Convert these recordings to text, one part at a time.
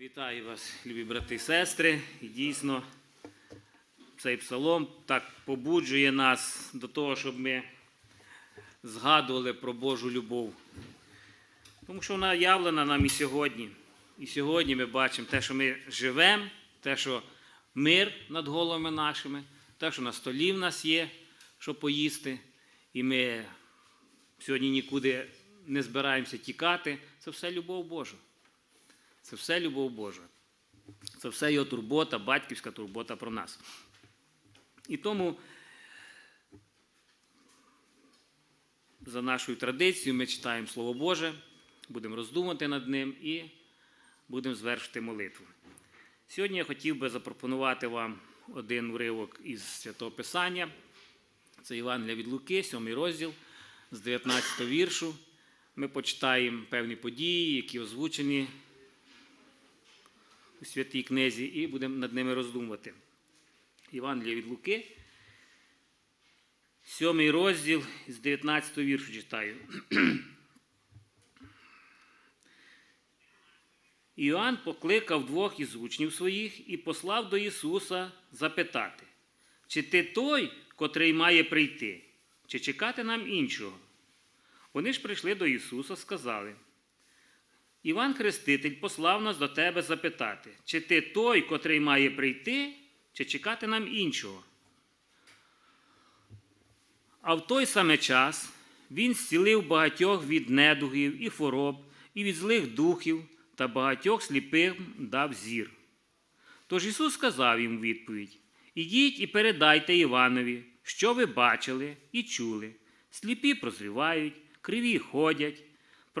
Вітаю вас, любі брати і сестри. І дійсно, цей псалом так побуджує нас до того, щоб ми згадували про Божу любов. Тому що вона явлена нам і сьогодні. І сьогодні ми бачимо те, що ми живемо, те, що мир над головами нашими, те, що на столі в нас є, що поїсти, і ми сьогодні нікуди не збираємося тікати. Це все любов Божа. Це все любов Божа. Це все його турбота, батьківська турбота про нас. І тому за нашою традицією ми читаємо Слово Боже, будемо роздумати над ним і будемо звершити молитву. Сьогодні я хотів би запропонувати вам один уривок із Святого Писання. Це Євангелія від Луки, 7 розділ з 19 віршу. Ми почитаємо певні події, які озвучені у святій книзі, і будемо над ними роздумувати. Євангелія від Луки, 7 розділ з 19 віршу читаю. Іоанн покликав двох із учнів своїх і послав до Ісуса запитати, чи ти той, котрий має прийти, чи чекати нам іншого? Вони ж прийшли до Ісуса, сказали. Іван Хреститель послав нас до тебе запитати, чи ти той, котрий має прийти, чи чекати нам іншого. А в той самий час він зцілив багатьох від недугів і хвороб, і від злих духів, та багатьох сліпим дав зір. Тож Ісус сказав їм відповідь: Ідіть і передайте Іванові, що ви бачили і чули. Сліпі прозрівають, криві ходять,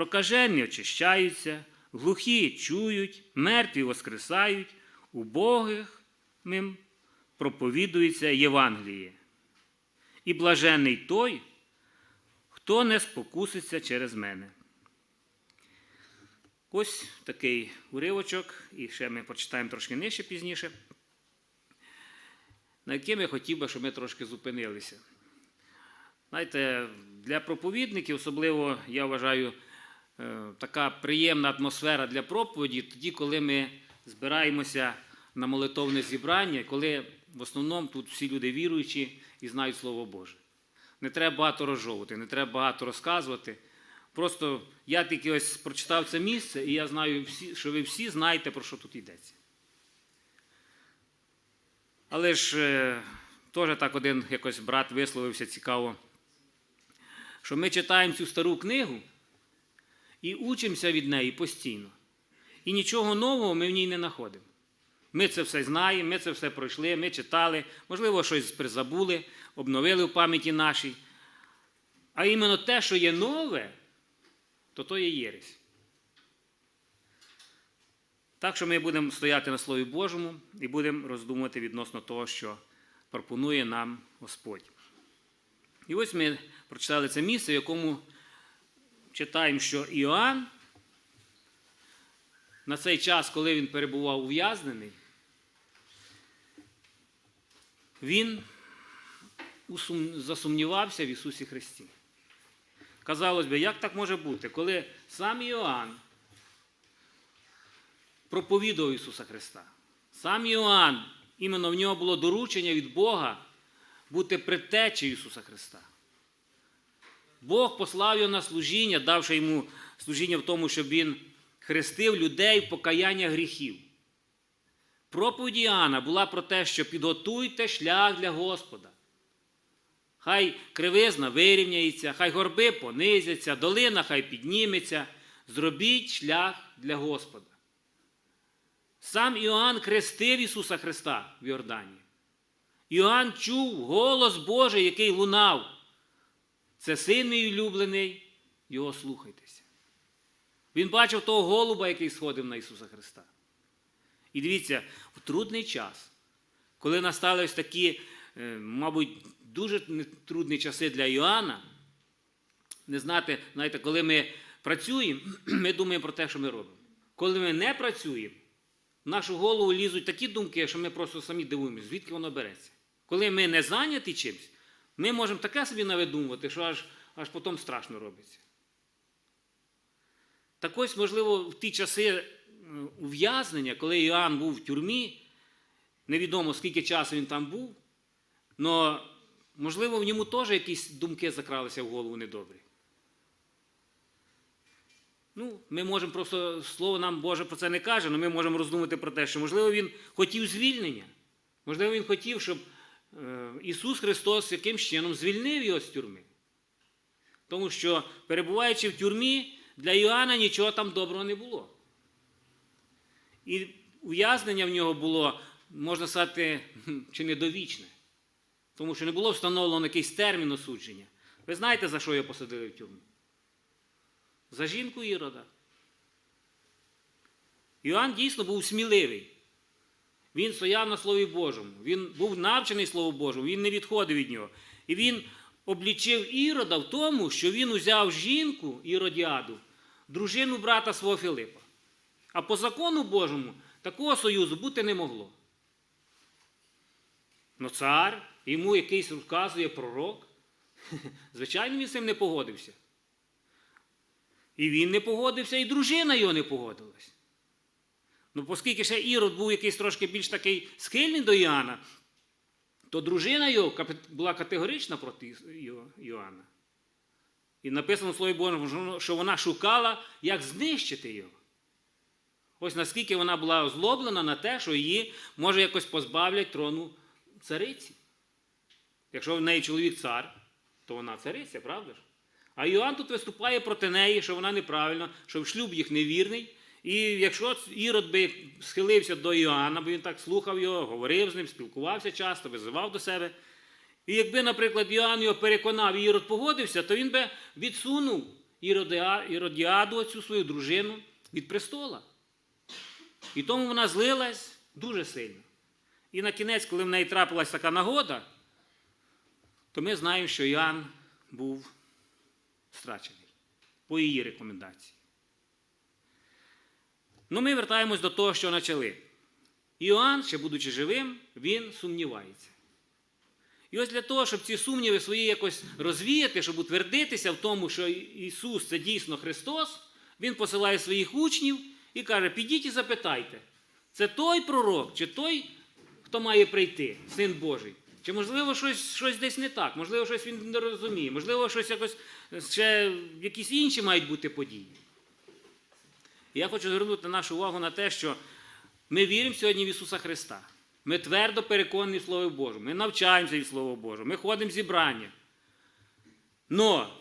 прокажені очищаються, глухі чують, мертві воскресають, убогих мим проповідується Євангеліє. І блажений той, хто не спокуситься через мене. Ось такий уривочок, і ще ми прочитаємо трошки нижче пізніше, на яким я хотів би, щоб ми трошки зупинилися. Знаєте, для проповідників, особливо, я вважаю, така приємна атмосфера для проповіді, тоді, коли ми збираємося на молитовне зібрання, коли в основному тут всі люди віруючі і знають Слово Боже. Не треба багато розжовувати, не треба багато розказувати. Просто я тільки ось прочитав це місце, і я знаю, що ви всі знаєте, про що тут йдеться. Але ж е, теж так один якось брат висловився цікаво, що ми читаємо цю стару книгу і учимося від неї постійно. І нічого нового ми в ній не знаходимо. Ми це все знаємо, ми це все пройшли, ми читали, можливо, щось призабули, обновили в пам'яті нашій. А іменно те, що є нове, то то є єресь. Так що ми будемо стояти на Слові Божому і будемо роздумувати відносно того, що пропонує нам Господь. І ось ми прочитали це місце, в якому читаємо, що Іоанн на цей час, коли він перебував ув'язнений, він засумнівався в Ісусі Христі. Казалось би, як так може бути, коли сам Іоанн проповідував Ісуса Христа. Сам Іоанн, іменно в нього було доручення від Бога бути предтечею Ісуса Христа. Бог послав його на служіння, давши йому служіння в тому, щоб він хрестив людей в покаяння гріхів. Проповідь Іоанна була про те, що підготуйте шлях для Господа. Хай кривизна вирівняється, хай горби понизяться, долина хай підніметься. Зробіть шлях для Господа. Сам Іоанн хрестив Ісуса Христа в Йордані. Іоанн чув голос Божий, який лунав. Це син мій улюблений, його слухайтеся. Він бачив того голуба, який сходив на Ісуса Христа. І дивіться, в трудний час, коли настали ось такі, е, мабуть, дуже трудні часи для Іоанна, не знати, знаєте, коли ми працюємо, ми думаємо про те, що ми робимо. Коли ми не працюємо, в нашу голову лізуть такі думки, що ми просто самі дивуємося, звідки воно береться. Коли ми не зайняті чимось, ми можемо таке собі навидумувати, що аж, аж потім страшно робиться. Так ось, можливо, в ті часи ув'язнення, коли Іоанн був в тюрмі, невідомо скільки часу він там був, але, можливо, в ньому теж якісь думки закралися в голову недобрі. Ну, ми можемо просто, слово нам Боже про це не каже, але ми можемо роздумати про те, що, можливо, він хотів звільнення. Можливо, він хотів, щоб е, Ісус Христос якимсь чином звільнив його з тюрми. Тому що, перебуваючи в тюрмі, для Іоанна нічого там доброго не було. І ув'язнення в нього було, можна сказати, чи не довічне. Тому що не було встановлено якийсь термін осудження. Ви знаєте, за що його посадили в тюрму? За жінку Ірода. Іоанн дійсно був сміливий. Він стояв на Слові Божому. Він був навчений Слову Божому, він не відходив від нього. І він облічив Ірода в тому, що він узяв жінку Іродіаду, дружину брата свого Филипа. А по закону Божому такого союзу бути не могло. Но цар, йому якийсь розказує пророк. Звичайно, він з цим не погодився. І він не погодився, і дружина його не погодилась. Ну, оскільки ще Ірод був якийсь трошки більш такий схильний до Іоанна, то дружина його була категорична проти Іо- Іоанна. І написано в Слові Божому, що вона шукала, як знищити його. Ось наскільки вона була озлоблена на те, що її може якось позбавлять трону цариці. Якщо в неї чоловік цар, то вона цариця, правда ж? А Іоанн тут виступає проти неї, що вона неправильна, що в шлюб їх невірний. І якщо Ірод би схилився до Іоанна, бо він так слухав його, говорив з ним, спілкувався часто, визивав до себе. І якби, наприклад, Іоанн його переконав і Ірод погодився, то він би відсунув Іродіаду, цю свою дружину, від престола. І тому вона злилась дуже сильно. І на кінець, коли в неї трапилась така нагода, то ми знаємо, що Іоанн був страчений по її рекомендації. Ну, ми вертаємось до того, що почали. Іоанн, ще будучи живим, він сумнівається. І ось для того, щоб ці сумніви свої якось розвіяти, щоб утвердитися в тому, що Ісус це дійсно Христос, Він посилає своїх учнів і каже: підіть і запитайте, це той пророк, чи той, хто має прийти, Син Божий? Чи можливо щось, щось десь не так, можливо, щось він не розуміє, можливо, щось якось ще якісь інші мають бути події. І я хочу звернути нашу увагу на те, що ми віримо сьогодні в Ісуса Христа. Ми твердо переконані в Слові Божому. Ми навчаємося від Слова Божого, ми ходимо зібрання. Но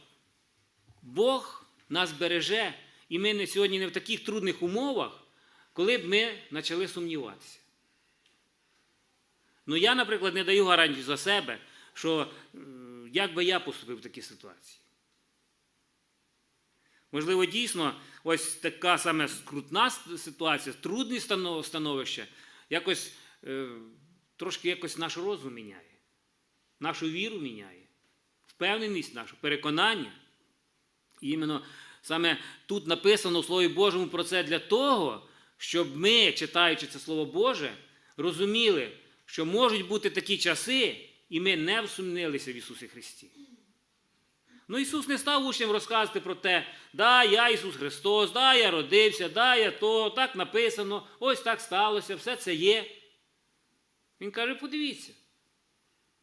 Бог нас береже, і ми сьогодні не в таких трудних умовах, коли б ми почали сумніватися. Ну, я, наприклад, не даю гарантію за себе, що е, як би я поступив в такій ситуації. Можливо, дійсно, ось така саме скрутна ситуація, трудне становище, якось е, трошки якось наш розум міняє, нашу віру міняє, впевненість нашу, переконання. І іменно саме тут написано в Слові Божому про це для того, щоб ми, читаючи це Слово Боже, розуміли, що можуть бути такі часи, і ми не всумнилися в Ісусі Христі. Ну, Ісус не став учням розказувати про те, да, я Ісус Христос, да, я родився, да, я то, так написано, ось так сталося, все це є. Він каже, подивіться.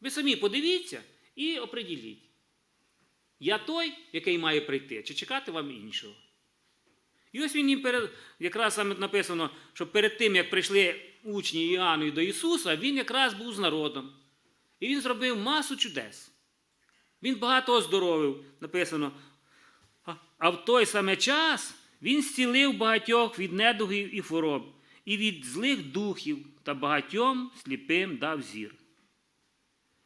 Ви самі подивіться і оприділіть. Я той, який має прийти, чи чекати вам іншого. І ось він їм перед, якраз саме написано, що перед тим, як прийшли учні Іоанну до Ісуса, він якраз був з народом. І він зробив масу чудес. Він багато оздоровив, написано. А- в той саме час він зцілив багатьох від недугів і хвороб, і від злих духів та багатьом сліпим дав зір.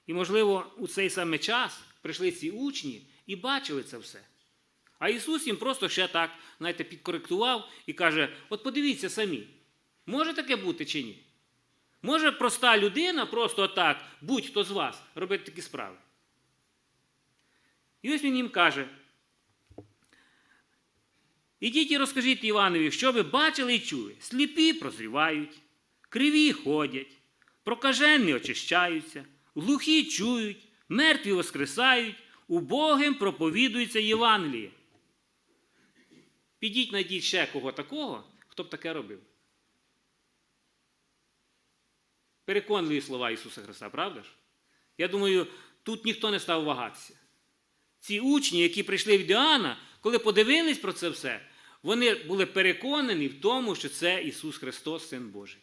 І, можливо, у цей саме час прийшли ці учні і бачили це все. А Ісус їм просто ще так, знаєте, підкоректував і каже: от подивіться самі, може таке бути чи ні? Може проста людина просто так, будь-хто з вас, робити такі справи. І ось він їм каже. Ідіть і розкажіть Іванові, що ви бачили і чули. Сліпі прозрівають, криві ходять, прокажені очищаються, глухі чують, мертві воскресають, убогим проповідується Євангеліє. Підіть найдіть ще кого такого, хто б таке робив. Переконливі слова Ісуса Христа, правда ж? Я думаю, тут ніхто не став вагатися. Ці учні, які прийшли від Іоанна, коли подивились про це все, вони були переконані в тому, що це Ісус Христос, Син Божий.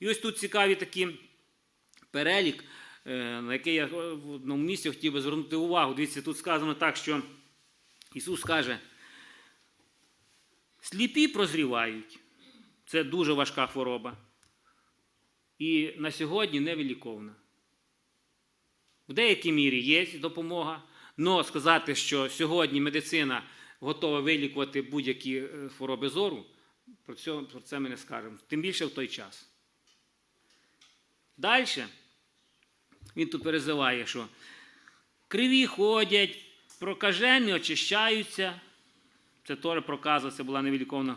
І ось тут цікаві такі перелік, е, на який я в одному місці хотів би звернути увагу. Дивіться, тут сказано так, що Ісус каже, сліпі прозрівають. Це дуже важка хвороба. І на сьогодні невиліковна. В деякій мірі є допомога, але сказати, що сьогодні медицина готова вилікувати будь-які е, хвороби зору, про це, про це ми не скажемо. Тим більше в той час. Далі він тут перезиває, що криві ходять, прокажені очищаються. Це теж проказа, це була невиліковна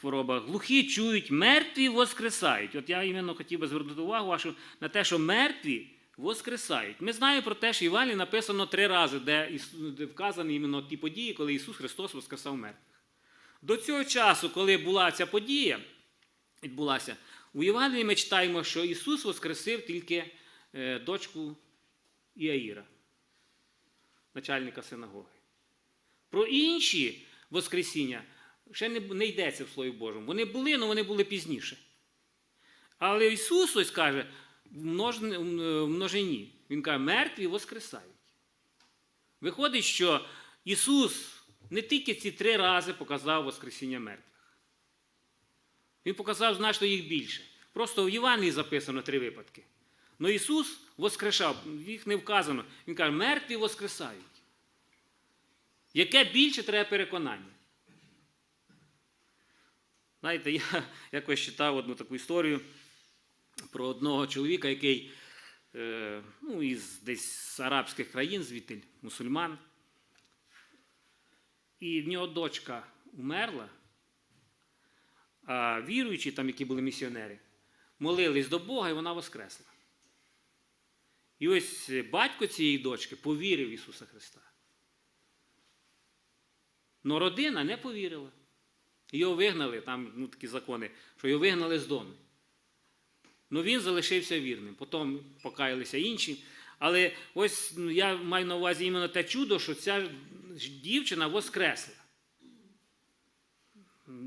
хвороба. Глухі чують, мертві воскресають. От я іменно хотів би звернути увагу вашу на те, що мертві воскресають. Ми знаємо про те, що в Івані написано три рази, де, вказані іменно ті події, коли Ісус Христос воскресав мертвих. До цього часу, коли була ця подія, відбулася, у Євангелії ми читаємо, що Ісус воскресив тільки е, дочку Іаїра, начальника синагоги. Про інші Воскресіння ще не, не йдеться в Слові Божому. Вони були, але вони були пізніше. Але Ісус ось каже в множни- множині. Він каже, мертві воскресають. Виходить, що Ісус не тільки ці три рази показав Воскресіння мертвих. Він показав значно їх більше. Просто в Євангелії записано три випадки. Но Ісус воскрешав, їх не вказано. Він каже, мертві воскресають. Яке більше треба переконання? Знаєте, я якось читав одну таку історію про одного чоловіка, який е, ну, із десь арабських країн, звідти мусульман. І в нього дочка умерла, а віруючі, там, які були місіонери, молились до Бога, і вона воскресла. І ось батько цієї дочки повірив в Ісуса Христа. Но родина не повірила. Його вигнали, там ну, такі закони, що його вигнали з дому. Ну він залишився вірним. Потім покаялися інші. Але ось ну, я маю на увазі іменно те чудо, що ця дівчина воскресла.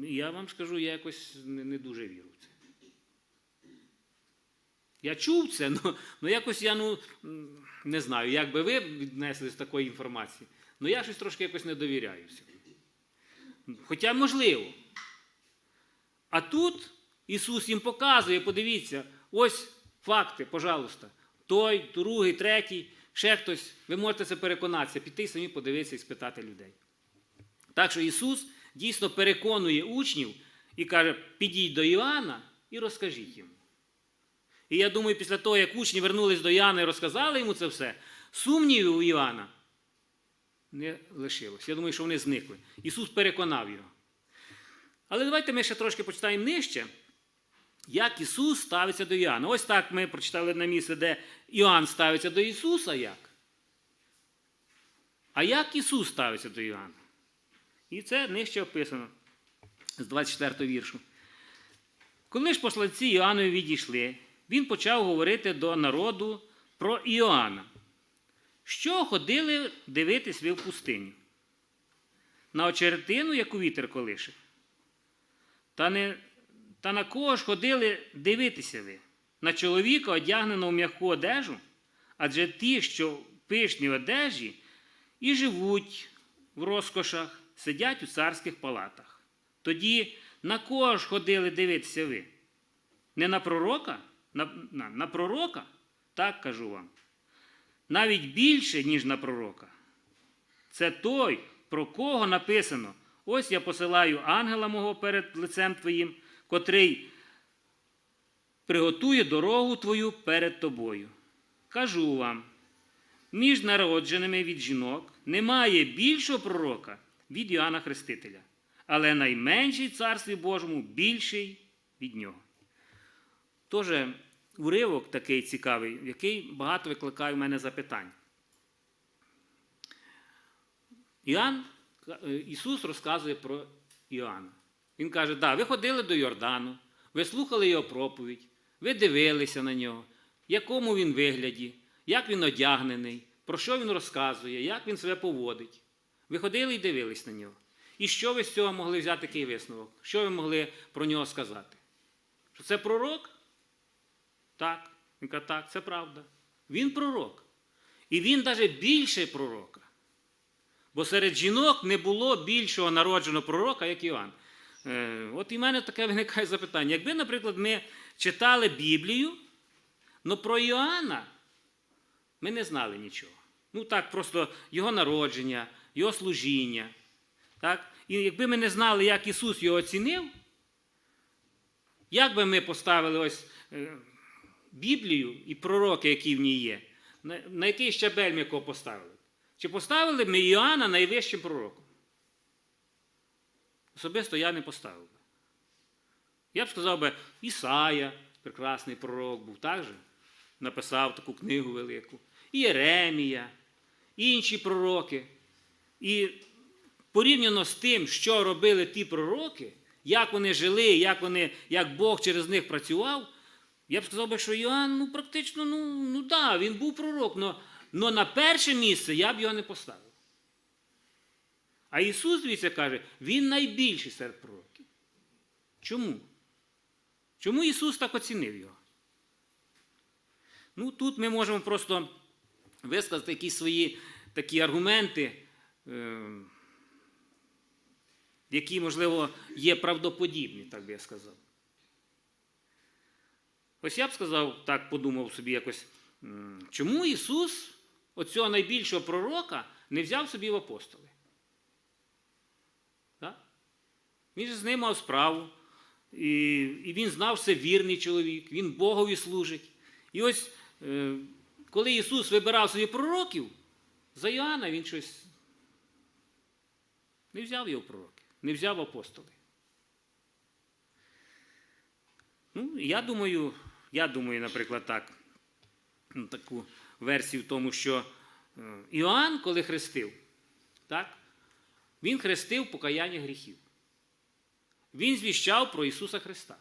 Я вам скажу, я якось не, не дуже вірю в це. Я чув це, але якось я ну, не знаю, як би ви віднесли з такої інформації. Ну я щось трошки якось не довіряю всьому. Хоча можливо. А тут Ісус їм показує, подивіться, ось факти, пожалуйста. Той, другий, третій, ще хтось. Ви можете це переконатися, піти самі подивитися і спитати людей. Так що Ісус дійсно переконує учнів і каже: підіть до Іоанна і розкажіть йому. І я думаю, після того, як учні вернулись до Іоанна і розказали йому це все, сумнівів у Іоанна не лишилось. Я думаю, що вони зникли. Ісус переконав його. Але давайте ми ще трошки почитаємо нижче, як Ісус ставиться до Іоанна. Ось так ми прочитали на місце, де Іоанн ставиться до Ісуса як. А як Ісус ставиться до Іоанна? І це нижче описано з 24 віршу. Коли ж посланці Іоаннові відійшли, він почав говорити до народу про Іоанна. Що ходили дивитись ви в пустиню? На очеретину, яку вітер колише? Та, не, та на кого ж ходили дивитися ви? На чоловіка, одягненого в м'яку одежу? Адже ті, що в пишній одежі, і живуть в розкошах, сидять у царських палатах. Тоді на кого ж ходили дивитися ви? Не на пророка? На, на, на пророка? Так кажу вам навіть більше, ніж на пророка. Це той, про кого написано: ось я посилаю ангела мого перед лицем твоїм, котрий приготує дорогу твою перед тобою. Кажу вам, між народженими від жінок немає більшого пророка від Іоанна Хрестителя, але найменший царстві Божому більший від нього. Тоже уривок такий цікавий, який багато викликає в мене запитань. Іоанн, е, Ісус розказує про Іоанна. Він каже, да, ви ходили до Йордану, ви слухали його проповідь, ви дивилися на нього, в якому він вигляді, як він одягнений, про що він розказує, як він себе поводить. Ви ходили і дивились на нього. І що ви з цього могли взяти такий висновок? Що ви могли про нього сказати? Що це пророк? Так. Він каже, так, це правда. Він пророк. І він навіть більше пророка. Бо серед жінок не було більшого народженого пророка, як Іоанн. Е, От і в мене таке виникає запитання. Якби, наприклад, ми читали Біблію, але про Іоанна ми не знали нічого. Ну так, просто його народження, його служіння. Так? І якби ми не знали, як Ісус його оцінив, як би ми поставили ось е, Біблію і пророки, які в ній є, на, який щабель ми його поставили? Чи поставили ми Іоанна найвищим пророком? Особисто я не поставив би. Я б сказав би, Ісая, прекрасний пророк, був так же, написав таку книгу велику, і Єремія, і інші пророки. І порівняно з тим, що робили ті пророки, як вони жили, як, вони, як Бог через них працював, я б сказав би, що Іоанн, ну, практично, ну, ну да, він був пророк, але на перше місце я б його не поставив. А Ісус, дивіться, каже, Він найбільший серед пророків. Чому? Чому Ісус так оцінив його? Ну, тут ми можемо просто висказати якісь свої такі аргументи, е, які, можливо, є правдоподібні, так би я сказав. Ось я б сказав, так подумав собі якось, чому Ісус оцього найбільшого пророка не взяв собі в апостоли? Так? Він з ним мав справу, і, і він знав, що це вірний чоловік, він Богові служить. І ось, е, коли Ісус вибирав собі пророків, за Іоанна він щось не взяв його пророки, не взяв в апостоли. Ну, я думаю, я думаю, наприклад, так, ну, таку версію в тому, що е, Іоанн, коли хрестив, так, він хрестив покаяння гріхів. Він звіщав про Ісуса Христа.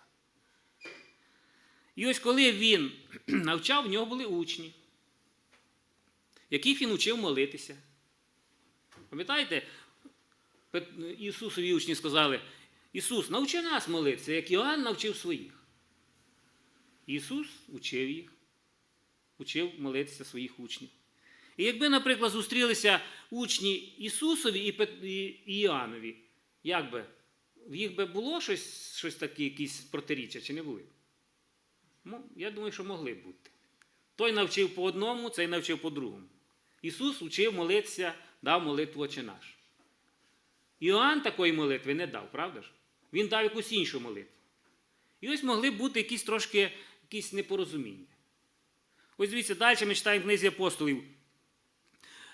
І ось коли він навчав, в нього були учні, яких він учив молитися. Пам'ятаєте, Ісусові учні сказали, Ісус, навчи нас молитися, як Іоанн навчив своїх. Ісус учив їх, учив молитися своїх учнів. І якби, наприклад, зустрілися учні Ісусові і Іоаннові, як би, в їх би було щось, щось таке, якісь протиріччя, чи не були? Я думаю, що могли бути. Той навчив по одному, цей навчив по другому. Ісус учив молитися, дав молитву Отче наш. Іоанн такої молитви не дав, правда ж? Він дав якусь іншу молитву. І ось могли б бути якісь трошки якісь непорозуміння. Ось дивіться, далі ми читаємо книзі апостолів.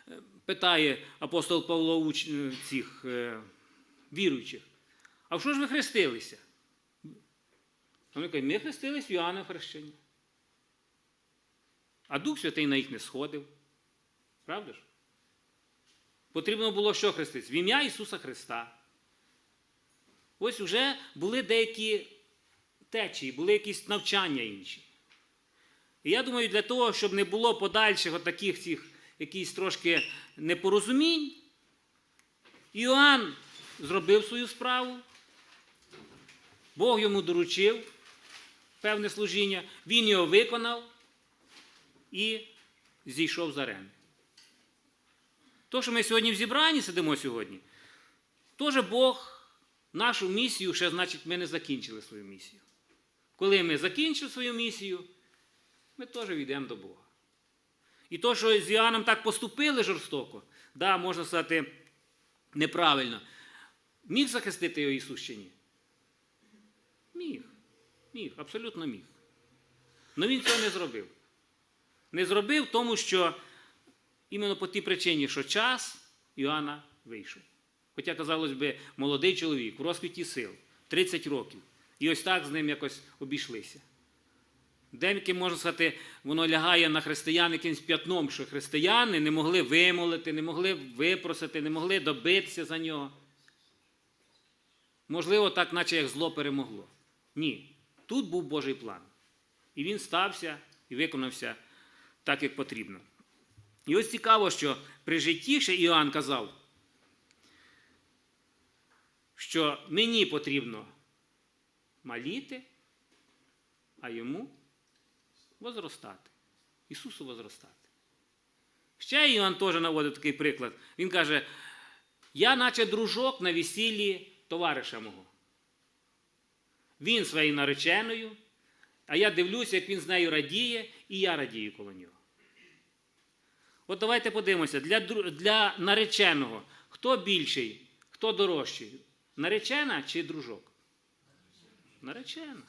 Е, Питає апостол Павло е, цих е, віруючих. А в що ж ви хрестилися? Вони кажуть, ми хрестились в Іоанна хрещення. А Дух Святий на їх не сходив. Правда ж? Потрібно було що хреститися? В ім'я Ісуса Христа. Ось вже були деякі течії, були якісь навчання інші. І я думаю, для того, щоб не було подальших таких цих якісь трошки непорозумінь, Іоанн зробив свою справу, Бог йому доручив певне служіння, він його виконав і зійшов з арени. То, що ми сьогодні в зібранні сидимо сьогодні, теж Бог нашу місію, ще значить, ми не закінчили свою місію. Коли ми закінчимо свою місію, ми теж війдемо до Бога. І то, що з Іоанном так поступили жорстоко, да, можна сказати, неправильно, міг захистити його Ісус чи ні? Міг. Міг, абсолютно міг. Але він цього не зробив. Не зробив, тому що іменно по тій причині, що час Іоанна вийшов. Хоча, казалось би, молодий чоловік в розквіті сил, 30 років. І ось так з ним якось обійшлися. Деяким, можна сказати, воно лягає на християн якимось п'ятном, що християни не могли вимолити, не могли випросити, не могли добитися за нього. Можливо, так, наче як зло перемогло. Ні. Тут був Божий план. І він стався і виконався так, як потрібно. І ось цікаво, що при житті ще Іоанн казав, що мені потрібно маліти, а йому возростати. Ісусу возростати. Ще Іоанн теж наводить такий приклад. Він каже, я наче дружок на весіллі товариша мого. Він своєю нареченою, а я дивлюся, як він з нею радіє, і я радію коло нього. От давайте подивимося, для, для нареченого хто більший, хто дорожчий? Наречена чи дружок? Наречена.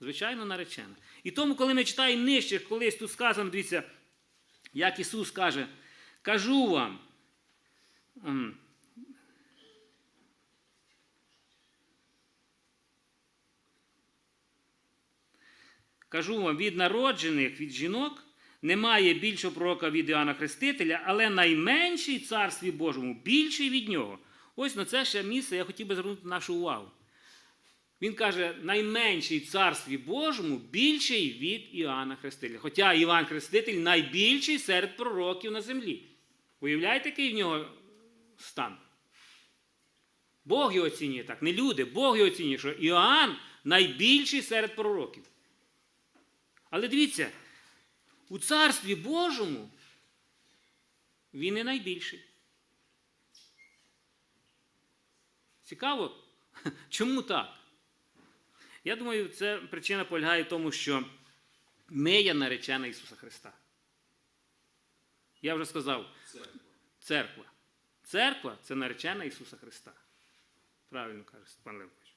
Звичайно, наречена. І тому, коли ми читаємо нижче, колись тут сказано, дивіться, як Ісус каже, кажу вам. Кажу вам, від народжених від жінок немає більшого пророка від Іоанна Хрестителя, але найменший царстві Божому більший від нього. Ось на це ще місце я хотів би звернути нашу увагу. Він каже, найменший царстві Божому більший від Іоанна Хрестителя. Хоча Іван Хреститель найбільший серед пророків на землі. Уявляєте, який в нього стан? Бог його оцінює так, не люди, Бог його оцінює, що Іоанн найбільший серед пророків. Але дивіться, у Царстві Божому він не найбільший. Цікаво, чому так? Я думаю, це причина полягає в тому, що ми є наречена Ісуса Христа. Я вже сказав, церква. Церква це наречена Ісуса Христа. Правильно каже Степан Левкович.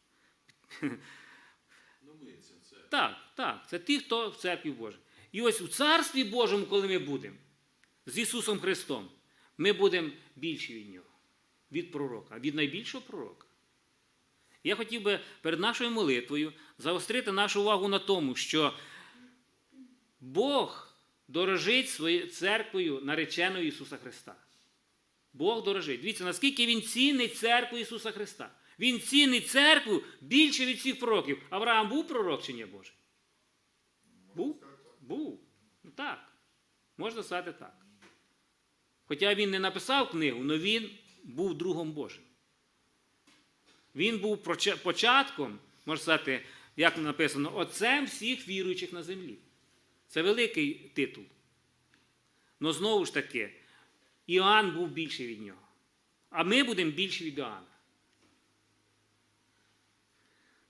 Так, так, це ті, хто в церкві Божій. І ось у Царстві Божому, коли ми будемо з Ісусом Христом, ми будемо більші від Нього, від пророка, від найбільшого пророка. Я хотів би перед нашою молитвою заострити нашу увагу на тому, що Бог дорожить своєю церквою нареченою Ісуса Христа. Бог дорожить. Дивіться, наскільки Він цінить церкву Ісуса Христа. Він цінить церкву більше від всіх пророків. Авраам був пророк чи ні Божий? Був? Був. Ну так. Можна сказати так. Хоча він не написав книгу, але він був другом Божим. Він був початком, можна сказати, як написано, отцем всіх віруючих на землі. Це великий титул. Але знову ж таки, Іоанн був більший від нього. А ми будемо більші від Іоанна.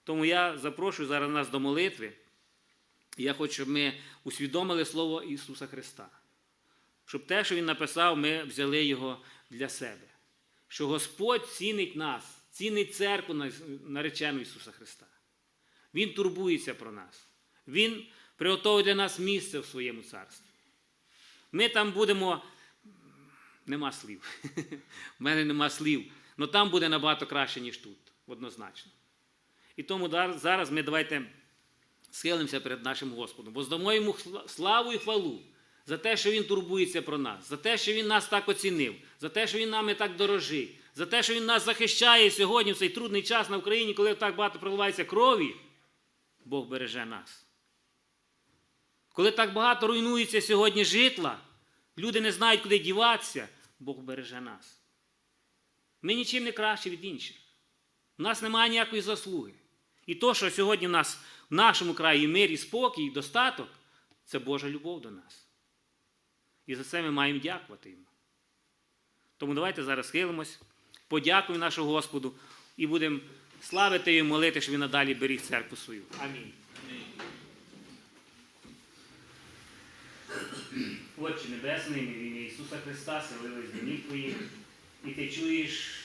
Тому я запрошую зараз нас до молитви. Я хочу, щоб ми усвідомили Слово Ісуса Христа. Щоб те, що Він написав, ми взяли його для себе. Що Господь цінить нас, цінить церкву наречену Ісуса Христа. Він турбується про нас. Він приготовить для нас місце в своєму царстві. Ми там будемо. Нема слів. У мене нема слів. Але там буде набагато краще, ніж тут, однозначно. І тому зараз ми давайте схилимося перед нашим Господом, бо здамо йому славу і хвалу за те, що Він турбується про нас, за те, що Він нас так оцінив, за те, що Він нами так дорожить, за те, що Він нас захищає сьогодні в цей трудний час на Україні, коли так багато проливається крові, Бог береже нас. Коли так багато руйнується сьогодні житла, люди не знають, куди діватися, Бог береже нас. Ми нічим не краще від інших. У нас немає ніякої заслуги. І то, що сьогодні в нас в нашому краї мир і спокій, і достаток, це Божа любов до нас. І за це ми маємо дякувати йому. Тому давайте зараз схилимось, подякуємо нашому Господу і будемо славити і молити, щоб він надалі беріг церкву свою. Амінь. Отче Небесний, в ім'я Ісуса Христа селились до ніг Твоїх, і ти чуєш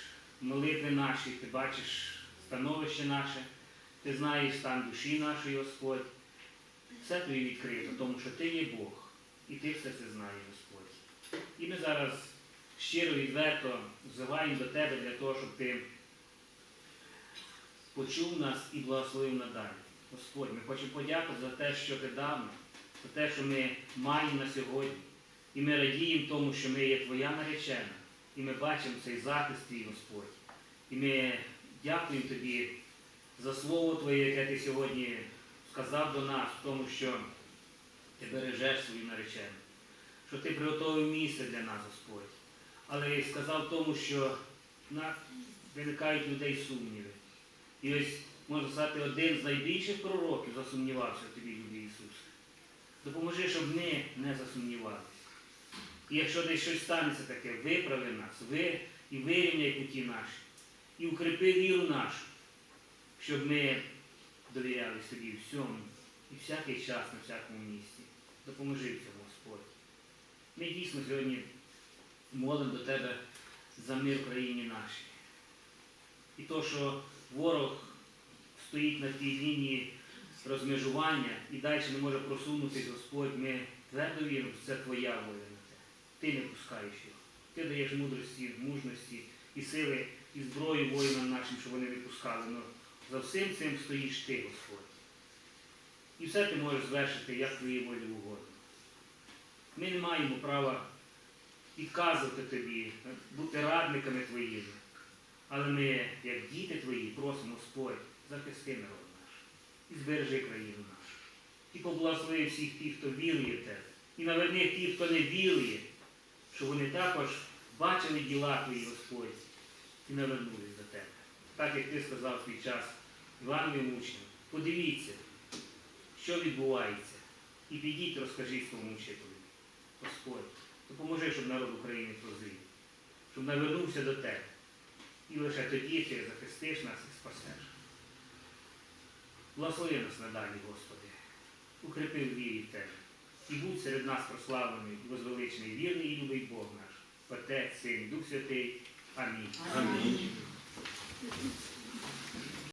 молитви наші, ти бачиш становище наше, ти знаєш стан душі нашої, Господь. Все тобі відкрито, тому що ти є Бог, і ти все це знаєш, Господь. І ми зараз щиро відверто взиваємо до Тебе для того, щоб ти почув нас і благословив надалі. Господь, ми хочемо подякувати за те, що ти дав нам, за те, що ми маємо на сьогодні. І ми радіємо тому, що ми є Твоя наречена. І ми бачимо цей захист Твій, Господь. І ми дякуємо Тобі за Слово Твоє, яке Ти сьогодні сказав до нас в тому, що ти бережеш свою наречену, що ти приготовив місце для нас, Господь. Але і сказав тому, що виникають людей сумніви. І ось, можна сказати, один з найбільших пророків засумнівався тобі, любий Ісус. Допоможи, щоб ми не засумнівалися. І якщо десь щось станеться таке, виправи нас, ви і вирівняй путі наші, і укрепи віру нашу, щоб ми довірялись тобі всьому і всякий час на всякому місці. Допоможи в цьому, Господь. Ми дійсно сьогодні молимо до Тебе за мир в країні нашій. І то, що ворог стоїть на тій лінії розмежування і далі не може просунутися, Господь, ми твердо віримо, що це Твоя воля на те. Ти не пускаєш його. Ти даєш мудрості, мужності і сили, і зброю воїнам нашим, щоб вони не пускали. За всім цим стоїш ти, Господь. І все ти можеш звершити, як твоїй волі угодно. Ми не маємо права підказувати тобі, бути радниками твоїми. Але ми, як діти твої, просимо Господь, захисти народ наш і збережи країну нашу. І поблагослови всіх тих, хто вірує в тебе. І наверни тих, хто не вірує, щоб вони також бачили діла твої, Господь, і навернулись до тебе. Так як ти сказав свій час Іванові учням, подивіться, що відбувається, і підіть, розкажіть своєму вчителю. Господь, допоможи, щоб народ України прозрів, щоб навернувся до тебе. І лише тоді ти захистиш нас і спасеш. Благослови нас надалі, Господи, укрепи в вірі в Тебе. І будь серед нас прославлений і возвеличений, вірний і любий Бог наш, Отець, Син, і Дух Святий. Амінь. Амінь.